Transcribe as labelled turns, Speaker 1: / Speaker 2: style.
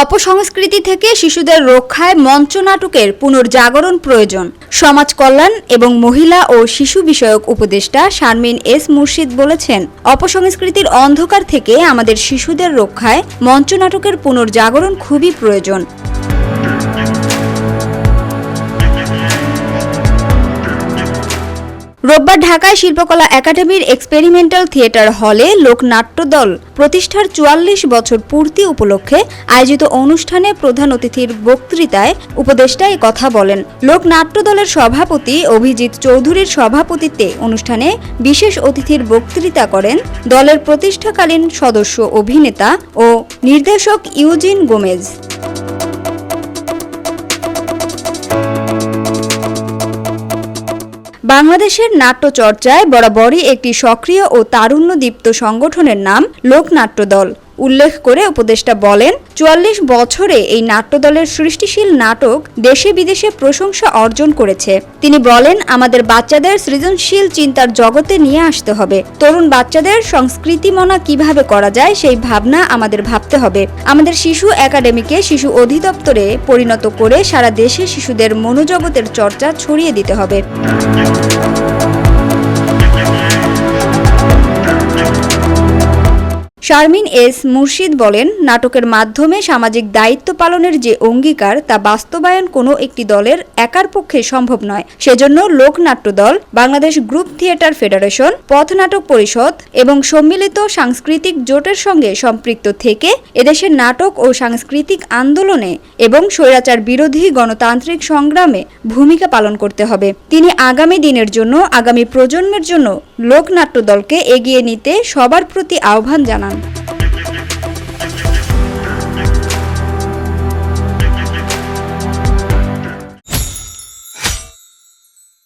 Speaker 1: অপসংস্কৃতি থেকে শিশুদের রক্ষায় মঞ্চ নাটকের পুনর্জাগরণ প্রয়োজন। সমাজ কল্যাণ এবং মহিলা ও শিশু বিষয়ক উপদেষ্টা শারমিন এস মুর্শিদ বলেছেন, অপসংস্কৃতির অন্ধকার থেকে আমাদের শিশুদের রক্ষায় মঞ্চ নাটকের পুনর্জাগরণ খুবই প্রয়োজন। রোববার ঢাকায় শিল্পকলা একাডেমির এক্সপেরিমেন্টাল থিয়েটার হলে লোকনাট্য দল প্রতিষ্ঠার চুয়াল্লিশ বছর পূর্তি উপলক্ষে আয়োজিত অনুষ্ঠানে প্রধান অতিথির বক্তৃতায় উপদেষ্টা কথা বলেন। লোকনাট্য দলের সভাপতি অভিজিৎ চৌধুরীর সভাপতিত্বে অনুষ্ঠানে বিশেষ অতিথির বক্তৃতা করেন দলের প্রতিষ্ঠাকালীন সদস্য, অভিনেতা ও নির্দেশক ইউজিন গোমেজ। বাংলাদেশের নাট্যচর্চায় বরাবরই একটি সক্রিয় ও তারুণ্যদীপ্ত সংগঠনের নাম লোকনাট্য দল উল্লেখ করে উপদেষ্টা বলেন, চুয়াল্লিশ বছরে এই নাট্যদলের সৃষ্টিশীল নাটক দেশে বিদেশে প্রশংসা অর্জন করেছে। তিনি বলেন, আমাদের বাচ্চাদের সৃজনশীল চিন্তার জগতে নিয়ে আসতে হবে। তরুণ বাচ্চাদের সংস্কৃতিমনা কীভাবে করা যায় সেই ভাবনা আমাদের ভাবতে হবে। আমাদের শিশু একাডেমিকে শিশু অধিদপ্তরে পরিণত করে সারা দেশে শিশুদের মনোজগতের চর্চা ছড়িয়ে দিতে হবে। শারমিন এস মুর্শিদ বলেন, নাটকের মাধ্যমে সামাজিক দায়িত্ব পালনের যে অঙ্গীকার, তা বাস্তবায়ন কোনো একটি দলের একার পক্ষে সম্ভব নয়। সেজন্য লোকনাট্য দল, বাংলাদেশ গ্রুপ থিয়েটার ফেডারেশন, পথনাটক পরিষদ এবং সম্মিলিত সাংস্কৃতিক জোটের সঙ্গে সম্পৃক্ত থেকে এদেশের নাটক ও সাংস্কৃতিক আন্দোলনে এবং স্বৈরাচার বিরোধী গণতান্ত্রিক সংগ্রামে ভূমিকা পালন করতে হবে। তিনি আগামী দিনের জন্য, আগামী প্রজন্মের জন্য লোকনাট্য দলকে এগিয়ে নিতে সবার প্রতি আহ্বান জানান।